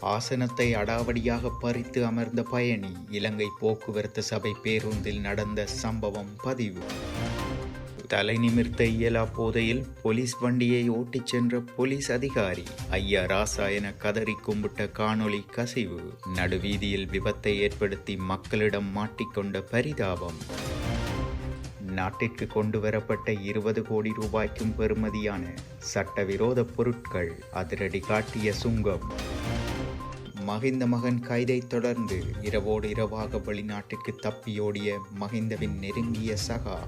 ஆசனத்தை அடாவடியாக பறித்து அமர்ந்த பயணி இலங்கை போக்குவரத்து சபை பேருந்தில் நடந்த சம்பவம் பதிவு. தலை நிமிர்த்த இயலா போதையில் போலீஸ் வண்டியை ஓட்டிச் சென்ற போலீஸ் அதிகாரி ஐயா ராசா என கதறி கும்பிட்ட காணொளி கசிவு. நடுவீதியில் விபத்தை ஏற்படுத்தி மக்களிடம் மாட்டிக்கொண்ட பரிதாபம். நாட்டிற்கு கொண்டு வரப்பட்ட இருபது கோடி ரூபாய்க்கும் பெறுமதியான சட்டவிரோத பொருட்கள் அதிரடி காட்டிய சுங்கம். மகிந்த மகன் கைதைத் தொடர்ந்து இரவோடு இரவாக வெளிநாட்டிற்கு தப்பியோடிய மகிந்தவின் நெருங்கிய சகா.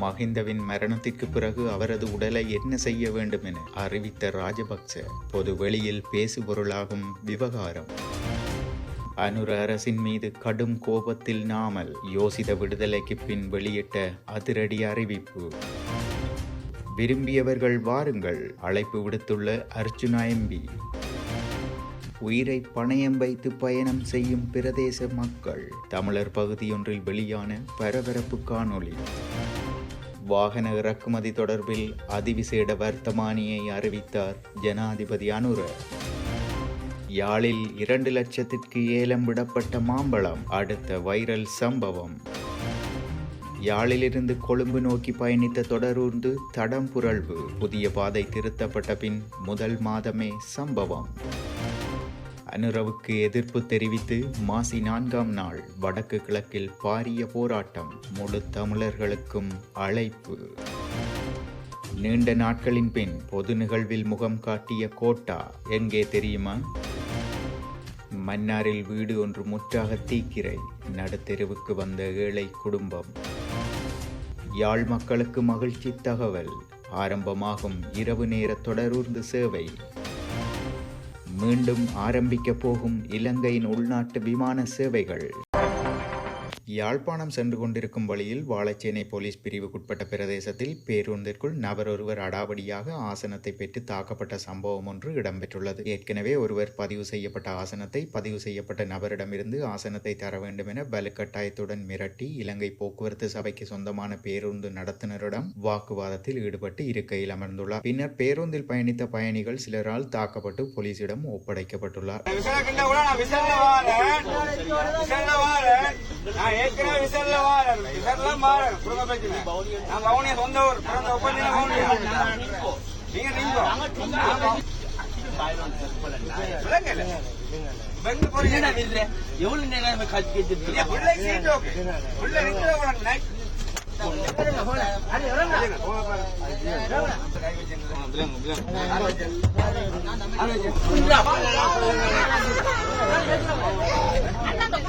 மகிந்தவின் மரணத்திற்கு பிறகு அவரது உடலை என்ன செய்ய வேண்டும் என அறிவித்த ராஜபக்ச பொது வெளியில் பேசுபொருளாகும் விவகாரம். அனுர அரசின் மீது கடும் கோபத்தில் நாமல் யோசித விடுதலைக்கு பின் வெளியிட்ட அதிரடி அறிவிப்பு. விரும்பியவர்கள் வாருங்கள் அழைப்பு விடுத்துள்ள அர்ஜுனா எம்பி. உயிரை பணயம் வைத்து பயணம் செய்யும் பிரதேச மக்கள் தமிழர் பகுதியொன்றில் வெளியான பரபரப்பு காணொளி. வாகன இறக்குமதி தொடர்பில் அதிவிசேட வர்த்தமானியை அறிவித்தார் ஜனாதிபதி அனுர யாழில் இரண்டு லட்சத்திற்கு ஏலம் விடப்பட்ட மாம்பழம் அடுத்த வைரல் சம்பவம். யாழிலிருந்து கொழும்பு நோக்கி பயணித்த தொடரூர்ந்து தடம் புரள்வு. புதிய பாதை திருத்தப்பட்ட பின் முதல் மாதமே சம்பவம். அனுரவுக்கு எதிர்ப்பு தெரிவித்து மாசி நான்காம் நாள் வடக்கு கிழக்கில் பாரிய போராட்டம் முழு தமிழர்களுக்கும் அழைப்பு. நீண்ட நாட்களின் பின் பொது நிகழ்வில் முகம் காட்டிய கோட்டா எங்கே தெரியுமா? மன்னாரில் வீடு ஒன்று முற்றாக தீக்கிரை நடுத்தெருவுக்கு வந்த ஏழை குடும்பம். யாழ் மக்களுக்கு மகிழ்ச்சி தகவல். ஆரம்பமாகும் இரவு நேர தொடரூர்ந்து சேவை. மீண்டும் ஆரம்பிக்க போகும் இலங்கையின் உள்நாட்டு விமான சேவைகள். யாழ்ப்பாணம் சென்று கொண்டிருக்கும் வழியில் வாழைச்சேனை போலீஸ் பிரிவுக்குட்பட்ட பிரதேசத்தில் பேருந்திற்குள் நபர் ஒருவர் அடாவடியாக ஆசனத்தை பெற்று தாக்கப்பட்ட சம்பவம் ஒன்று இடம்பெற்றுள்ளது. ஏற்கனவே ஒருவர் பதிவு செய்யப்பட்ட ஆசனத்தை பதிவு செய்யப்பட்ட நபரிடமிருந்து ஆசனத்தை தர வேண்டும் என வலுக்கட்டாயத்துடன் மிரட்டி இலங்கை போக்குவரத்து சபைக்கு சொந்தமான பேருந்து நடத்துனரிடம் வாக்குவாதத்தில் ஈடுபட்டு இருக்கையில் அமர்ந்துள்ளார். பின்னர் பேருந்தில் பயணித்த பயணிகள் சிலரால் தாக்கப்பட்டு போலீசிடம் ஒப்படைக்கப்பட்டுள்ளார். நான் ஏற்கனவே விசாரணை வாரேன். விசாரணை வாரேன் குடும்ப பிரச்சனை. நான் பவுனியா சொந்த ஊர். பிறந்த ஒப்பந்தின பவுனியா நீங்க நீங்க. எவ்வளவு நேரம் காட்சி கேட்டு பிள்ளை சீட் ஓகே பிள்ளை நிக்கிற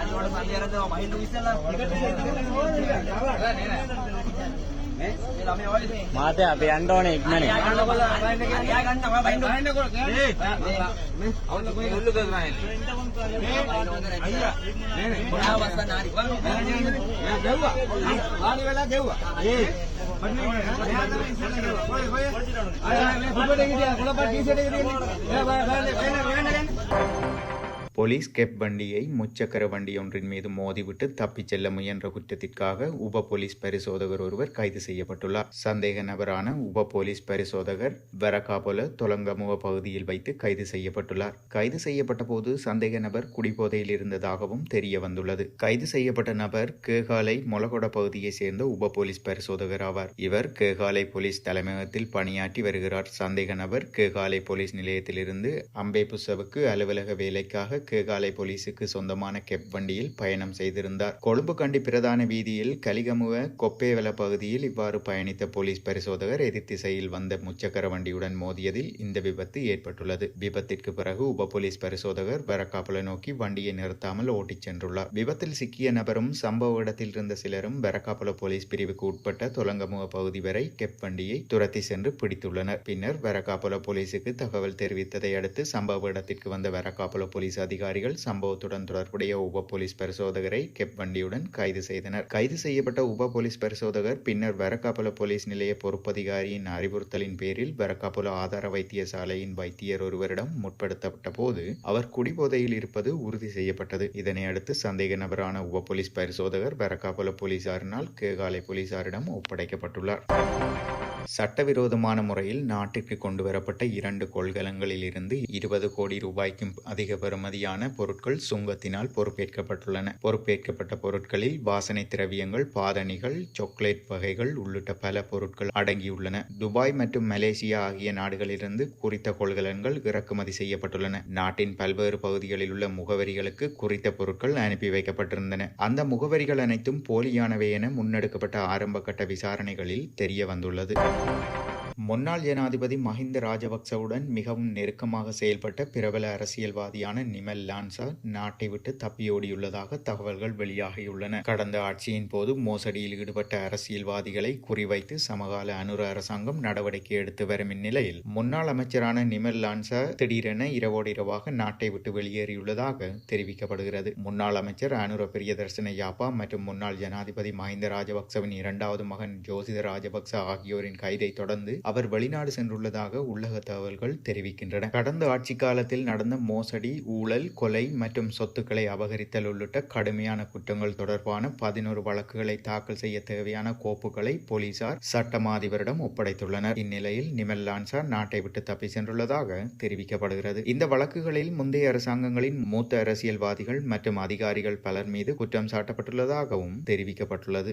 අනිවාර්යයෙන්ම සංජයරද මහින්ද ඉස්සලා මාතේ අපි යන්න ඕනේ ඉක්මනේ. යන්න ඕන යා ගන්න ඔයා බයින්ඩ් බයින්ඩ් කර මේ අවුල කොයි උල්ලු කරනවා එන්නේ. අයියා නේ නේ කොහා වස්සන හරි. මම ගෙව්වා. ආනි වෙලා ගෙව්වා. ඒ මන්නේ යා තමයි ඉස්සරහ ඔය ඔය අය මේ ෆුට්බෝල් එකේ ගියා කොළපා ටී ෂර්ට් එකේ දෙන්නේ. එයා බලන්න වෙන වෙන ගන්න. போலீஸ் கெப் வண்டியை முச்சக்கர வண்டி ஒன்றின் மீது மோதிவிட்டு தப்பிச் செல்ல முயன்ற குற்றத்திற்காக உப போலீஸ் பரிசோதகர் ஒருவர் கைது செய்யப்பட்டுள்ளார். சந்தேக நபரான உப போலீஸ் பரிசோதகர் வரகாபொல தொலங்கமுவ பகுதியில் வைத்து கைது செய்யப்பட்டுள்ளார். கைது செய்யப்பட்ட போது சந்தேக நபர் குடிபோதையில் இருந்ததாகவும் தெரிய வந்துள்ளது. கைது செய்யப்பட்ட நபர் கேகாலை மொலகொட பகுதியைச் சேர்ந்த உப போலீஸ் பரிசோதகர் ஆவார். இவர் கேகாலை போலீஸ் தலைமையகத்தில் பணியாற்றி வருகிறார். சந்தேக நபர் கேகாலை போலீஸ் நிலையத்திலிருந்து அம்பேபுசவுக்கு அலுவலக வேலைக்காக கேகாலை போலீசுக்கு சொந்தமான கெப் வண்டியில் பயணம் செய்திருந்தார். கொழும்பு கண்டி பிரதான வீதியில் கலிகமுவ கொப்பேவல பகுதியில் இவ்வாறு பயணித்த போலீஸ் பரிசோதகர் எதிர் திசையில் வந்த முச்சக்கர வண்டியுடன் மோதியதில் இந்த விபத்து ஏற்பட்டுள்ளது. விபத்திற்கு பிறகு உப போலீஸ் பரிசோதகர் வரக்காப்புல நோக்கி வண்டியை நிறுத்தாமல் ஓட்டிச் சென்றுள்ளார். விபத்தில் சிக்கிய நபரும் சம்பவ இடத்தில் இருந்த சிலரும் வரக்காப்புல போலீஸ் பிரிவுக்கு உட்பட்ட தொலங்கமுக பகுதி வரை கெப் வண்டியை துரத்தி சென்று பிடித்துள்ளனர். பின்னர் வரக்காப்புல போலீசுக்கு தகவல் தெரிவித்ததை அடுத்து சம்பவ இடத்திற்கு வந்த வரக்காப்புல போலீஸ் அதிகாரிகள் சம்பவத்துடன் தொடர்புடைய உப போலீஸ் பரிசோதகரை கெப் வண்டியுடன் கைது செய்தனர். கைது செய்யப்பட்ட உப போலீஸ் பரிசோதகர் பின்னர் வரக்காப்புல போலீஸ் நிலைய பொறுப்பதிகாரியின் அறிவுறுத்தலின் பேரில் வரக்காப்புல ஆதார வைத்தியசாலையின் வைத்தியர் ஒருவரிடம் முற்படுத்தப்பட்ட போது அவர் குடிபோதையில் இருப்பது உறுதி செய்யப்பட்டது. இதனை அடுத்து சந்தேக நபரான உப போலீஸ் பரிசோதகர் வரக்காப்புல போலீசாரினால் கேகாலை போலீசாரிடம் ஒப்படைக்கப்பட்டுள்ளார். சட்டவிரோதமான முறையில் நாட்டிற்கு கொண்டு வரப்பட்ட இரண்டு கொள்கலங்களில் இருந்து இருபது கோடி ரூபாய்க்கும் அதிக பெறுமதியான பொருட்கள் சுங்கத்தினால் பொறுப்பேற்கப்பட்டுள்ளன. பொறுப்பேற்கப்பட்ட பொருட்களில் வாசனை திரவியங்கள் பாதணிகள் சாக்லேட் வகைகள் உள்ளிட்ட பல பொருட்கள் அடங்கியுள்ளன. துபாய் மற்றும் மலேசியா ஆகிய நாடுகளிலிருந்து குறித்த கொள்கலன்கள் இறக்குமதி செய்யப்பட்டுள்ளன. நாட்டின் பல்வேறு பகுதிகளில் உள்ள முகவரிகளுக்கு குறித்த பொருட்கள் அனுப்பி வைக்கப்பட்டிருந்தன. அந்த முகவரிகள் அனைத்தும் போலியானவை என முன்னெடுக்கப்பட்ட ஆரம்ப கட்ட விசாரணைகளில் தெரிய வந்துள்ளது Thank you. முன்னாள் ஜனாதிபதி மஹிந்த ராஜபக்சவுடன் மிகவும் நெருக்கமாக செயல்பட்ட பிரபல அரசியல்வாதியான நிமல் லான்சா நாட்டை விட்டு தப்பியோடியுள்ளதாக தகவல்கள் வெளியாகியுள்ளன. கடந்த ஆட்சியின் போது மோசடியில் ஈடுபட்ட அரசியல்வாதிகளை குறிவைத்து சமகால அனுர அரசாங்கம் நடவடிக்கை எடுத்து வரும் இந்நிலையில் முன்னாள் அமைச்சரான நிமல் லான்சா திடீரென இரவோடு இரவாக நாட்டை விட்டு வெளியேறியுள்ளதாக தெரிவிக்கப்படுகிறது. முன்னாள் அமைச்சர் அனுர பிரியதர்சன யாப்பா மற்றும் முன்னாள் ஜனாதிபதி மஹிந்த ராஜபக்சவின் இரண்டாவது மகன் ஜோசித ராஜபக்ச ஆகியோரின் கைதை தொடர்ந்து அவர் வெளிநாடு சென்றுள்ளதாக உள்ளக தகவல்கள் தெரிவிக்கின்றன. கடந்த ஆட்சி காலத்தில் நடந்த மோசடி ஊழல் கொலை மற்றும் சொத்துக்களை அபகரித்தல் உள்ளிட்ட கடுமையான குற்றங்கள் தொடர்பான பதினோரு வழக்குகளை தாக்கல் செய்ய தேவையான கோப்புகளை போலீசார் சட்டமாதிபரிடம் ஒப்படைத்துள்ளனர். இந்நிலையில் நிமல் லான்சா நாட்டை விட்டு தப்பி சென்றுள்ளதாக தெரிவிக்கப்படுகிறது. இந்த வழக்குகளில் முந்தைய அரசாங்கங்களின் மூத்த அரசியல்வாதிகள் மற்றும் அதிகாரிகள் பலர் மீது குற்றம் சாட்டப்பட்டுள்ளதாகவும் தெரிவிக்கப்பட்டுள்ளது.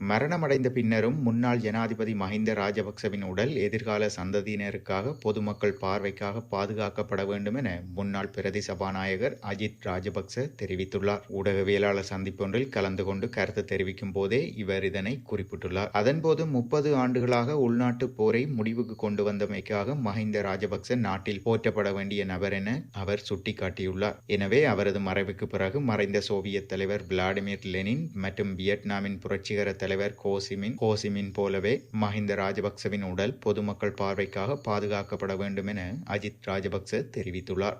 மரணமடைந்த பின்னரும் முன்னாள் ஜனாதிபதி மஹிந்த ராஜபக்சவின் உடல் எதிர்கால சந்ததியினருக்காக பொதுமக்கள் பார்வைக்காக பாதுகாக்கப்பட வேண்டும் என முன்னாள் பிரதி சபாநாயகர் அஜித் ராஜபக்ச தெரிவித்துள்ளார். ஊடகவியலாளர் சந்திப்பொன்றில் கலந்து கொண்டு கருத்து தெரிவிக்கும் போதே இவர் இதனை குறிப்பிட்டுள்ளார். அதன்போது முப்பது ஆண்டுகளாக உள்நாட்டு போரை முடிவுக்கு கொண்டு வந்தமைக்காக மஹிந்த ராஜபக்ச நாட்டில் போற்றப்பட வேண்டிய நபர் என அவர் சுட்டிக்காட்டியுள்ளார். எனவே அவரது மறைவுக்கு பிறகு மறைந்த சோவியத் தலைவர் விளாடிமிர் லெனின் மற்றும் வியட்நாமின் புரட்சிகர தலைவர் கோசிமின் கோசிமின் போலவே மஹிந்த ராஜபக்சவின் உடல் பொதுமக்கள் பார்வைக்காக பாதுகாக்கப்பட வேண்டும் என அஜித் ராஜபக்ச தெரிவித்துள்ளார்.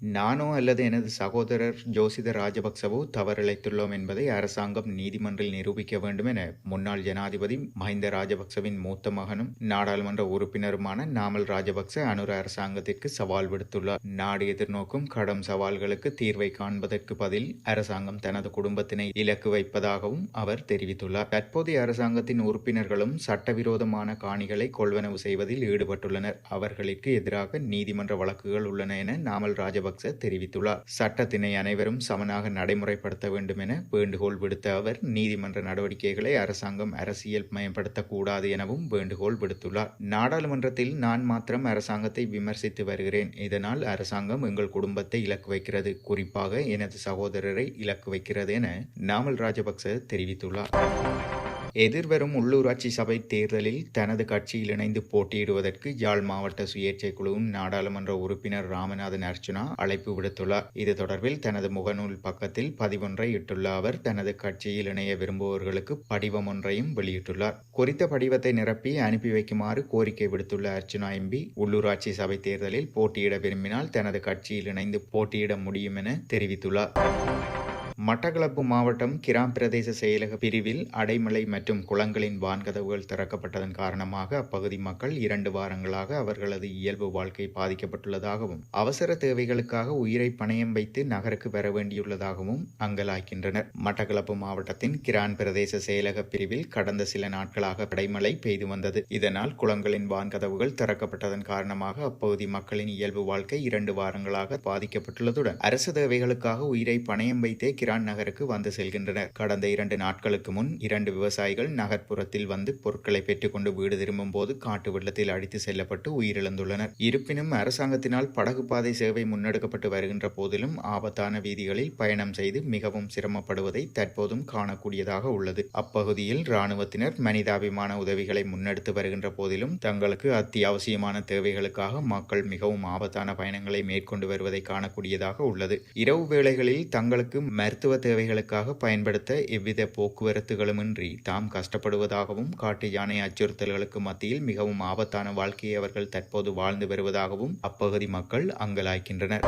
நானோ அல்லது எனது சகோதரர் ஜோசித ராஜபக்சவோ தவறிழைத்துள்ளோம் என்பதை அரசாங்கம் நீதிமன்றில் நிரூபிக்க வேண்டும் என முன்னாள் ஜனாதிபதி மஹிந்த ராஜபக்சவின் மூத்த மகனும் நாடாளுமன்ற உறுப்பினருமான நாமல் ராஜபக்ச அனுர அரசாங்கத்திற்கு சவால் விடுத்துள்ளார். நாடு எதிர்நோக்கும் கடும் சவால்களுக்கு தீர்வை காண்பதற்கு பதில் அரசாங்கம் தனது குடும்பத்தினை இலக்கு வைப்பதாகவும் அவர் தெரிவித்துள்ளார். தற்போதைய அரசாங்கத்தின் உறுப்பினர்களும் சட்டவிரோதமான காணிகளை கொள்வனவு செய்வதில் ஈடுபட்டுள்ளனர். அவர்களுக்கு எதிராக நீதிமன்ற வழக்குகள் உள்ளன என நாமல் ராஜபக்ச தெரிவித்துள்ளார். சட்டத்தினை அனைவரும் சமனாக நடைமுறைப்படுத்த வேண்டும் என வேண்டுகோள் விடுத்த அவர் நீதிமன்ற நடவடிக்கைகளை அரசாங்கம் அரசியல் மயப்படுத்தக்கூடாது எனவும் வேண்டுகோள் விடுத்துள்ளார். நாடாளுமன்றத்தில் நான் மாத்திரம் அரசாங்கத்தை விமர்சித்து வருகிறேன். இதனால் அரசாங்கம் எங்கள் குடும்பத்தை இலக்கு வைக்கிறது. குறிப்பாக எனது சகோதரரை இலக்கு வைக்கிறது என நாமல் ராஜபக்ச தெரிவித்துள்ளார். எதிர்வரும் உள்ளூராட்சி சபை தேர்தலில் தனது கட்சியில் இணைந்து போட்டியிடுவதற்கு யாழ் மாவட்ட சுயேட்சை குழுவின் நாடாளுமன்ற உறுப்பினர் ராமநாதன் அர்ச்சுனா அழைப்பு விடுத்துள்ளார். இது தொடர்பில் தனது முகநூல் பக்கத்தில் பதிவொன்றை இட்டுள்ள அவர் தனது கட்சியில் இணைய விரும்புபவர்களுக்கு படிவம் ஒன்றையும் வெளியிட்டுள்ளார். குறித்த படிவத்தை நிரப்பி அனுப்பி வைக்குமாறு கோரிக்கை விடுத்துள்ள அர்ச்சுனா எம்பி உள்ளூராட்சி சபை தேர்தலில் போட்டியிட விரும்பினால் தனது கட்சியில் இணைந்து போட்டியிட முடியும் என தெரிவித்துள்ளார். மட்டக்களப்பு மாவட்டம் கிராம் பிரதேச செயலக பிரிவில் அடைமலை மற்றும் குளங்களின் வான்கதவுகள் திறக்கப்பட்டதன் காரணமாக அப்பகுதி மக்கள் இரண்டு வாரங்களாக அவர்களது இயல்பு வாழ்க்கை பாதிக்கப்பட்டுள்ளதாகவும் அவசர தேவைகளுக்காக உயிரை பணயம் வைத்து நகருக்கு வர வேண்டியுள்ளதாகவும் அங்கலாய்க்கின்றனர் மட்டக்களப்பு மாவட்டத்தின் கிரான் பிரதேச செயலக பிரிவில் கடந்த சில நாட்களாக அடைமழை பெய்து வந்தது. இதனால் குளங்களின் வான்கதவுகள் திறக்கப்பட்டதன் காரணமாக அப்பகுதி மக்களின் இயல்பு வாழ்க்கை இரண்டு வாரங்களாக பாதிக்கப்பட்டுள்ளதுடன் அரசு தேவைகளுக்காக உயிரை பணயம் வைத்தே கிரான் நகருக்கு வந்து செல்கின்றனர். கடந்த இரண்டு நாட்களுக்கு முன் இரண்டு விவசாயிகள் நகர்ப்புறத்தில் வந்து பொருட்களை பெற்றுக்கொண்டு வீடு திரும்பும் போது காட்டு வெள்ளத்தில் அடித்து செல்லப்பட்டு உயிரிழந்துள்ளனர். இருப்பினும் அரசாங்கத்தினால் படகு பாதை சேவை முன்னெடுக்கப்பட்டு வருகின்ற போதிலும் ஆபத்தான வீதிகளில் பயணம் செய்து மிகவும் சிரமப்படுவதை தற்போதும் காணக்கூடியதாக உள்ளது. அப்பகுதியில் இராணுவத்தினர் மனிதாபிமான உதவிகளை முன்னெடுத்து வருகின்ற போதிலும் தங்களுக்கு அத்தியாவசியமான தேவைகளுக்காக மக்கள் மிகவும் ஆபத்தான பயணங்களை மேற்கொண்டு வருவதை காணக்கூடியதாக உள்ளது. இரவு வேளைகளில் தங்களுக்கு மருத்துவ தேவைகளுக்காக பயன்படுத்த எவ்வித போக்குவரத்துகளுமின்றி தாம் கஷ்டப்படுவதாகவும் காட்டு யானை அச்சுறுத்தல்களுக்கு மத்தியில் மிகவும் ஆபத்தான வாழ்க்கையை அவர்கள் தற்போது வாழ்ந்து வருவதாகவும் அப்பகுதி மக்கள் அங்கலாய்க்கின்றனர்.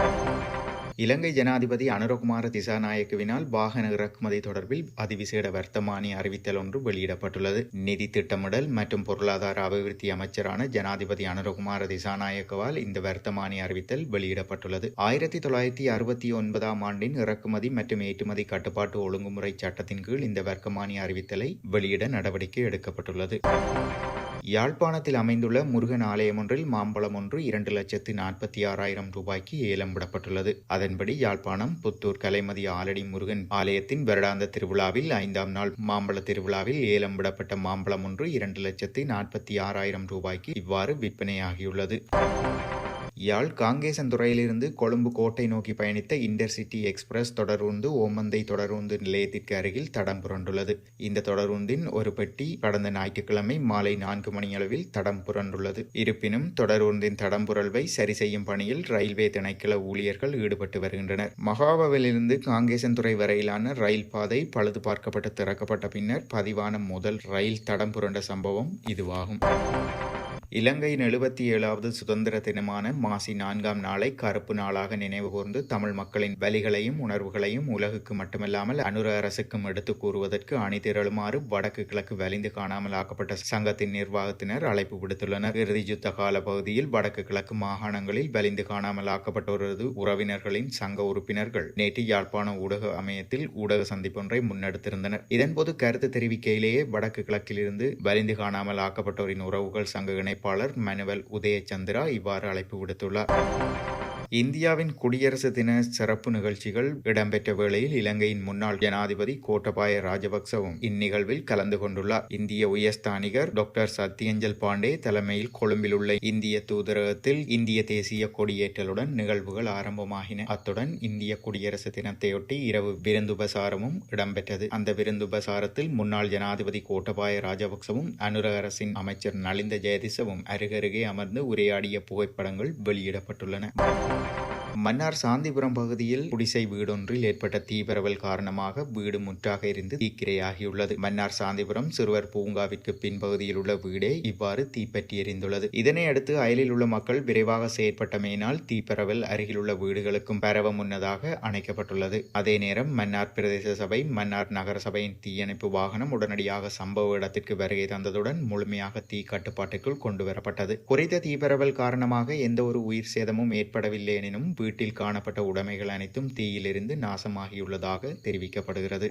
இலங்கை ஜனாதிபதி அனுரகுமார திசாநாயக்கவினால் வாகன இறக்குமதி தொடர்பில் அதிவிசேட வர்த்தமானி அறிவித்தல் ஒன்று வெளியிடப்பட்டுள்ளது. நிதி திட்டமிடல் மற்றும் பொருளாதார அபிவிருத்தி அமைச்சரான ஜனாதிபதி அனுரகுமார திசாநாயக்கவால் இந்த வர்த்தமானி அறிவித்தல் வெளியிடப்பட்டுள்ளது. ஆயிரத்தி தொள்ளாயிரத்தி அறுபத்தி ஒன்பதாம் ஆண்டின் இறக்குமதி மற்றும் ஏற்றுமதி கட்டுப்பாட்டு ஒழுங்குமுறை சட்டத்தின் கீழ் இந்த வர்த்தமானி அறிவித்தலை வெளியிட நடவடிக்கை எடுக்கப்பட்டுள்ளது. யாழ்ப்பாணத்தில் அமைந்துள்ள முருகன் ஆலயம் ஒன்றில் மாம்பழம் ஒன்று இரண்டு லட்சத்து நாற்பத்தி ஆறாயிரம் ரூபாய்க்கு ஏலம் விடப்பட்டுள்ளது. அதன்படி யாழ்ப்பாணம் புத்தூர் கலைமதி ஆலடி முருகன் ஆலயத்தின் வருடாந்த திருவிழாவில் ஐந்தாம் நாள் மாம்பழ திருவிழாவில் ஏலம் விடப்பட்ட மாம்பழம் ஒன்று இரண்டு லட்சத்து நாற்பத்தி ஆறாயிரம் ரூபாய்க்கு இவ்வாறு விற்பனையாகியுள்ளது. யாழ் காங்கேசன்துறையிலிருந்து கொழும்பு கோட்டை நோக்கி பயணித்த இன்டர்சிட்டி எக்ஸ்பிரஸ் தொடர்ந்து ஓமந்தை தொடர்ந்து நிலையத்திற்கு அருகில் தடம் புரண்டுள்ளது. இந்த தொடருந்தின் ஒரு பெட்டி கடந்த ஞாயிற்றுக்கிழமை மாலை நான்கு மணியளவில் தடம் புரண்டுள்ளது. இருப்பினும் தொடருந்தின் தடம் புரள்வை சரி செய்யும் பணியில் ரயில்வே திணைக்கள ஊழியர்கள் ஈடுபட்டு வருகின்றனர். மகாபவிலிருந்து காங்கேசன்துறை வரையிலான ரயில் பாதை பழுது பார்க்கப்பட்டு திறக்கப்பட்ட பின்னர் பதிவான முதல் ரயில் தடம் புரண்ட சம்பவம் இதுவாகும். இலங்கையின் எழுபத்தி ஏழாவது சுதந்திர தினமான மாசி நான்காம் நாளை கருப்பு நாளாக நினைவுகூர்ந்து தமிழ் மக்களின் வலிகளையும் உணர்வுகளையும் உலகுக்கு மட்டுமல்லாமல் அனுர அரசுக்கும் எடுத்து கூறுவதற்கு அணிதிரளுமாறு வடக்கு கிழக்கு வலிந்து காணாமல் ஆக்கப்பட்ட சங்கத்தின் நிர்வாகத்தினர் அழைப்பு விடுத்துள்ளனர். இறுதி யுத்த கால பகுதியில் வடக்கு கிழக்கு மாகாணங்களில் வலிந்து காணாமல் ஆக்கப்பட்டோரது உறவினர்களின் சங்க உறுப்பினர்கள் நேற்று யாழ்ப்பாண ஊடக அமையத்தில் ஊடக சந்திப்பொன்றை முன்னெடுத்திருந்தனர். இதன்போது கருத்து தெரிவிக்கையிலேயே வடக்கு கிழக்கிலிருந்து வலிந்து காணாமல் ஆக்கப்பட்டோரின் உறவுகள் சங்க இணைப்பாளர் மனுவல் உதயச்சந்திரா இவ்வாறு அழைப்பு விடுத்துள்ளார். இந்தியாவின் குடியரசு தின சிறப்பு நிகழ்ச்சிகள் இடம்பெற்ற வேளையில் இலங்கையின் முன்னாள் ஜனாதிபதி கோட்டபாய ராஜபக்சவும் இந்நிகழ்வில் கலந்து கொண்டுள்ளார். இந்திய உயர்ஸ்தானிகர் டாக்டர் சத்யஞ்சல் பாண்டே தலைமையில் கொழும்பில் உள்ள இந்திய தூதரகத்தில் இந்திய தேசிய கொடியேற்றலுடன் நிகழ்வுகள் ஆரம்பமாகின. அத்துடன் இந்திய குடியரசு தினத்தையொட்டி இரவு விருந்துபசாரமும் இடம்பெற்றது. அந்த விருந்துபசாரத்தில் முன்னாள் ஜனாதிபதி கோட்டபாய ராஜபக்சவும் அனுர அரசின் அமைச்சர் நலிந்த ஜெயதிசவும் அருகருகே அமர்ந்து உரையாடிய புகைப்படங்கள் வெளியிடப்பட்டுள்ளன. Thank you. மன்னார் சாந்திபுரம் பகுதியில் குடிசை வீடொன்றில் ஏற்பட்ட தீபரவல் காரணமாக வீடு முற்றாக இருந்து தீக்கிரையாகியுள்ளது. மன்னார் சாந்திபுரம் சிறுவர் பூங்காவிற்கு பின்பகுதியில் உள்ள வீடே இவ்வாறு தீப்பற்றி எரிந்துள்ளது. இதனை அடுத்து அயலில் உள்ள மக்கள் விரைவாக செயற்பட்டமையினால் தீப்பரவல் அருகிலுள்ள வீடுகளுக்கும் பரவ முன்னதாக அணைக்கப்பட்டுள்ளது. அதே நேரம் மன்னார் பிரதேச சபை மன்னார் நகர சபையின் தீயணைப்பு வாகனம் உடனடியாக சம்பவ இடத்திற்கு வருகை தந்ததுடன் முழுமையாக தீ கட்டுப்பாட்டுக்குள் கொண்டுவரப்பட்டது. குறித்த தீப்பரவல் காரணமாக எந்த ஒரு உயிர் சேதமும் ஏற்படவில்லை எனினும் வீட்டில் காணப்பட்ட உடைமைகள் அனைத்தும் தீயிலிருந்து நாசமாகியுள்ளதாக தெரிவிக்கப்படுகிறது.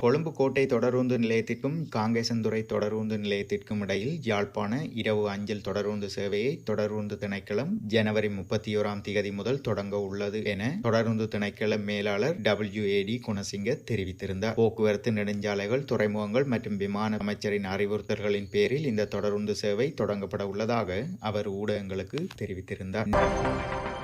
கொழும்பு கோட்டை தொடருந்து நிலையத்திற்கும் காங்கேசன்துறை தொடருந்து நிலையத்திற்கும் இடையில் யாழ்ப்பாண இரவு அஞ்சல் தொடருந்து சேவையை தொடருந்து திணைக்களம் ஜனவரி முப்பத்தி ஓராம் தேதி முதல் தொடங்க உள்ளது என தொடருந்து திணைக்கள மேலாளர் டபிள்யூஏடி குணசிங்க தெரிவித்திருந்தார். போக்குவரத்து நெடுஞ்சாலைகள் துறைமுகங்கள் மற்றும் விமான அமைச்சரின் அறிவுறுத்தல்களின் பேரில் இந்த தொடருந்து சேவை தொடங்கப்பட உள்ளதாக அவர் ஊடகங்களுக்கு தெரிவித்திருந்தார்.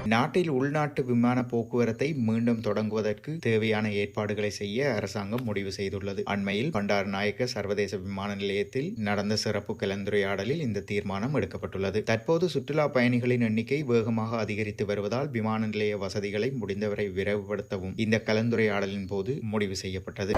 நாட்டில் உள்நாட்டு விமான போக்குவரத்தை மீண்டும் தொடங்குவதற்கு தேவையான ஏற்பாடுகளை செய்ய அரசாங்கம் முடிவு செய்துள்ளது. அண்மையில் பண்டார் நாயக்க சர்வதேச விமான நிலையத்தில் நடந்த சிறப்பு கலந்துரையாடலில் இந்த தீர்மானம் எடுக்கப்பட்டுள்ளது. தற்போது சுற்றுலா பயணிகளின் எண்ணிக்கை வேகமாக அதிகரித்து வருவதால் விமான நிலைய வசதிகளை முடிந்தவரை விரைவுபடுத்தவும் இந்த கலந்துரையாடலின் போது முடிவு செய்யப்பட்டது.